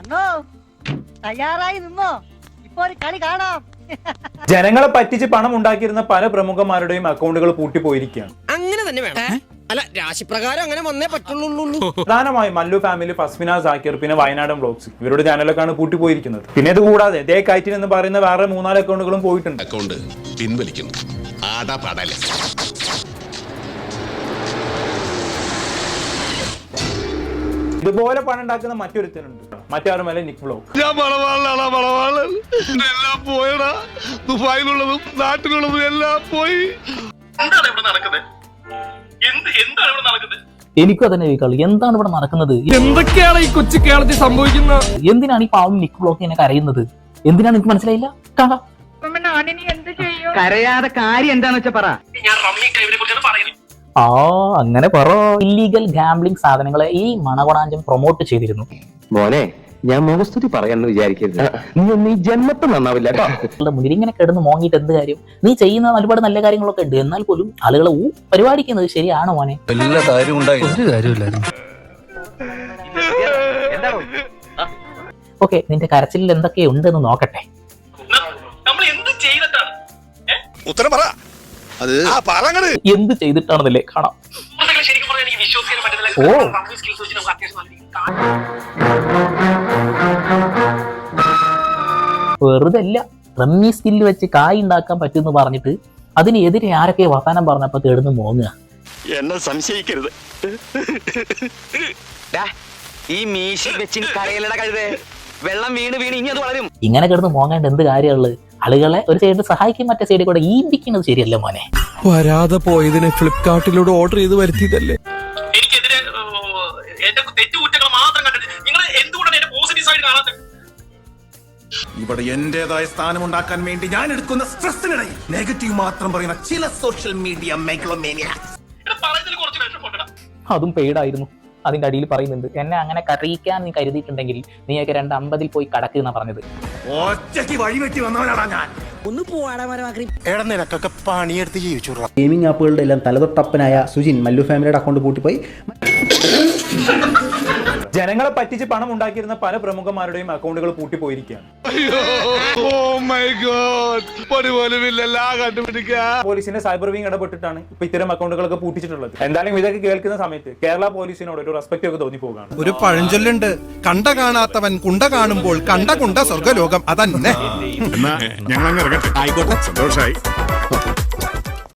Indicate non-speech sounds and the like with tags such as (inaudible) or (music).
അന്നോ തയ്യാറായി നിന്നോ? ഇപ്പൊ ഒരു കളി കാണാം. ജനങ്ങളെ പറ്റിച്ച് പണം ഉണ്ടാക്കിയിരുന്ന പല പ്രമുഖന്മാരുടെയും അക്കൗണ്ടുകൾ പൂട്ടിപ്പോയിരിക്കുകയാണ്. അങ്ങനെ തന്നെ വേണം. അല്ല രാശിപ്രകാരം അങ്ങനെ വന്നേ പറ്റുള്ളൂ പ്രധാനമായും മല്ലു ഫാമിലി ഫസ്മിന സാക്കിർ പിന്നെ വയനാടൻ ബ്ലോഗ്സ് ഇവരുടെ ചാനലൊക്കെയാണ് പൂട്ടിപ്പോയിരിക്കുന്നത്. പിന്നെ ഇത് കൂടാതെ ദേ കൈറ്റിൻ എന്ന് പറയുന്ന വേറെ മൂന്നാൽ അക്കൗണ്ടുകളും പോയിട്ടുണ്ട്. അക്കൗണ്ട് പിൻവലിക്കുന്നു ഇതുപോലെ പണം ഉണ്ടാക്കുന്ന മറ്റൊരുത്തനുണ്ട് മറ്റാരുമല്ല നിക് വ്ലോഗ് ഞാൻ വളവാളാണ് വളവാളൻ എല്ലാം പോയടാ. ദുബായിലുള്ളതും നാട്ടിലുള്ളതും എല്ലാം പോയി. എന്താണ് ഇവിടെ നടക്കുന്നത്? എന്ത് എന്താണ് ഇവിടെ നടക്കുന്നത്? എനിക്കും അതന്നെ കളി എന്താണ് ഇവിടെ നടക്കുന്നത്? എന്തൊക്കെയാണ് ഈ കൊച്ചു കേരളത്തിൽ സംഭവിക്കുന്നത്? എന്തിനാണ് ഈ പാവം നിക് ബ്ലോക്ക് എന്നെ കരയുന്നത്? എന്തിനാണ് എനിക്ക് മനസ്സിലായില്ല? കാണാം. കരയാതെ കാര്യം എന്താന്ന് വെച്ചാ പറ. ഞാൻ റമ്മി ടൈമിനെ കുറിച്ചാണ് പറയുന്നത്. ആ അങ്ങനെ പറ. ഇല്ലീഗൽ ഗാംബ്ലിംഗ് സാധനങ്ങളെ ഈ മണകൊണാഞ്ചം പ്രൊമോട്ട് ചെയ്തിരുന്നു. മോനെ ഞാൻ മുഖസ്തുതി പറയാന്ന് വിചാരിക്കരുത്. നീ ഒന്നും ഈ ജന്മത്തെ നന്നാവില്ല കേട്ടോ. (laughs) മുന്നിൽ ഇങ്ങനെ കിടന്ന് മോങ്ങിട്ട് എന്ത് കാര്യം? നീ ചെയ്യുന്ന ഒരുപാട് നല്ല കാര്യങ്ങളൊക്കെ ഉണ്ട്. എന്നാൽ പോലും ആളുകളെ ഊ പരിപാടിക്കുന്നത് ശരിയാണോ മോനെ? എല്ലാ കാര്യവും ഒരു കാര്യമില്ലായിരുന്നു ഓക്കെ നിന്റെ കരച്ചിലിൽ എന്തൊക്കെ ഉണ്ടെന്ന് നോക്കട്ടെ. നമ്മൾ എന്ത് ചെയ്തിട്ടാണ്? ഉത്തരം പറ. അത് ആ പറങ്ങട് എന്ത് ചെയ്തിട്ടാണെന്നല്ലേ കാണാം. വിശ്വസിക്കാൻ പറ്റുന്നില്ല സ്കിൽസ് വെച്ച് നമുക്ക് അത്യാവശ്യം നല്ല രീതിയിൽ വെറുതെ അല്ല റമ്മി സ്കില്ല് വെച്ച് കായ് ഉണ്ടാക്കാൻ പറ്റുമെന്ന് പറഞ്ഞിട്ട് അതിനെതിരെ ആരൊക്കെ വർത്താനം പറഞ്ഞപ്പോ തേടുന്ന് മോങ്ങുക? എന്നെ സംശയിക്കരുത്. ഈ മീശി വെച്ച് കരയിലട കഴുതേ. വെള്ളം വീണ് വീണ് ഇനി അത് വളരും. ഇങ്ങനെ കിടന്ന് മോങ്ങേണ്ട എന്ത് കാര്യമുള്ളത് ആളുകളെ ഒരു സൈഡിൽ സഹായിക്കും മറ്റേ സൈഡിൽ കൂടെ ഈമ്പിക്കുന്നത് ശരിയല്ല മോനെ. വരാതെ പോയതിനെ ഫ്ലിപ്കാർട്ടിലൂടെ ഓർഡർ ചെയ്ത് വരുത്തിയതല്ലേ? ഇവിടെ എന്റേതായ സ്ഥാനം ഉണ്ടാക്കാൻ വേണ്ടി ഞാൻ എടുക്കുന്ന സ്ട്രെസ്സിനിടയിൽ നെഗറ്റീവ് മാത്രം പറയുന്ന ചില സോഷ്യൽ മീഡിയ അതും പെയ്ഡായിരുന്നു അതിന്റെ അടിയിൽ പറയുന്നുണ്ട് എന്നെ അങ്ങനെ കറിയിക്കാൻ നീ കരുതിയിട്ടുണ്ടെങ്കിൽ നീയൊക്കെ രണ്ട് അമ്പതിൽ പോയി കടക്ക് എന്നാ പറഞ്ഞത്. ഒറ്റയ്ക്ക് വഴിവെട്ടി വന്നവനാടാ ഞാൻ. ഒന്ന് നിനക്കൊക്കെ പണിയെടുത്ത് ജീവിച്ചു ഗെയിമിംഗ് ആപ്പുകളുടെ എല്ലാം തലതൊട്ടപ്പനായ സുജിൻ മല്ലു ഫാമിലിയുടെ അക്കൗണ്ട് പൂട്ടിപ്പോയി. ജനങ്ങളെ പറ്റിച്ച് പണം ഉണ്ടാക്കിയിരുന്ന പല പ്രമുഖന്മാരുടെയും അക്കൗണ്ടുകൾ പൂട്ടിപ്പോയിരിക്കുകയാണ്. അയ്യോ. ഓ മൈ ഗോഡ് പണി പോലും ഇല്ലല്ല കണ്ടുപിടിക്കാ പോലീസിന്റെ സൈബർ വിങ് ഇടപെട്ടിട്ടാണ് ഇപ്പൊ ഇത്തരം അക്കൗണ്ടുകളൊക്കെ പൂട്ടിച്ചിട്ടുള്ളത്. എന്തായാലും ഇതൊക്കെ കേൾക്കുന്ന സമയത്ത് കേരള പോലീസിനോട് ഒരു റെസ്പെക്ട് ഒക്കെ തോന്നി പോകാണ് ഒരു പഴഞ്ചൊല്ലുണ്ട്. കണ്ട കാണാത്തവൻ കുണ്ട കാണുമ്പോൾ കണ്ട കുണ്ട സ്വർഗലോകം അതന്നെ. ആയിക്കോട്ടെ. സന്തോഷായി.